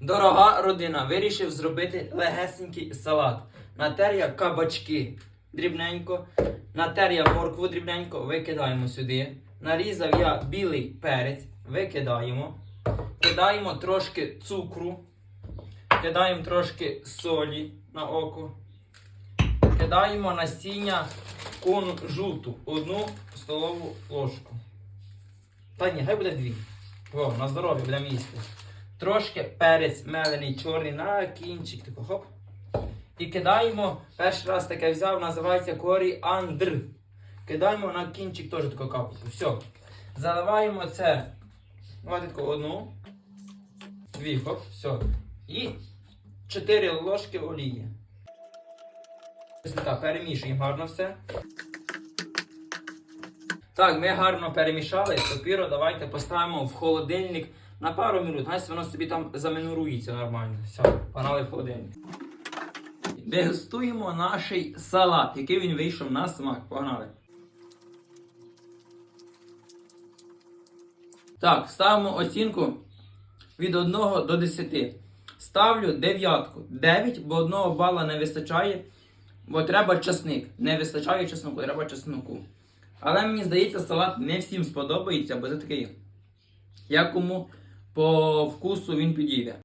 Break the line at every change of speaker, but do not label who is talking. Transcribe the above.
Дорога родина, вирішив зробити легесенький салат. Натер я кабачки дрібненько, натер я моркву дрібненько, викидаємо сюди. Нарізав я білий перець, викидаємо. Кидаємо трошки цукру, кидаємо трошки солі на око. Кидаємо насіння кунжуту, одну столову ложку. Та ні, хай буде дві. О, на здоров'я будемо їсти. Трошки перець мелений чорний на кінчик. Тако, хоп. І кидаємо, перший раз таке взяв, називається коріандр. Кидаємо на кінчик теж таку капельку. Все. Заливаємо це. Давайте таку одну. Дві, хоп, все. І 4 ложки олії. Так, перемішуємо гарно все. Так, ми гарно перемішали. Тепер давайте поставимо в холодильник на пару минут. Хай воно собі там замінурується нормально. Все, погнали в холодильник. Дегустуємо наш салат, який він вийшов на смак. Погнали. Так, ставимо оцінку від 1 до 10. Ставлю дев'ятку. 9, бо одного бала не вистачає, бо треба часник. Не вистачає чесноку, треба чесноку. Але мені здається, салат не всім сподобається, бо це такий, як кому по вкусу він підійде.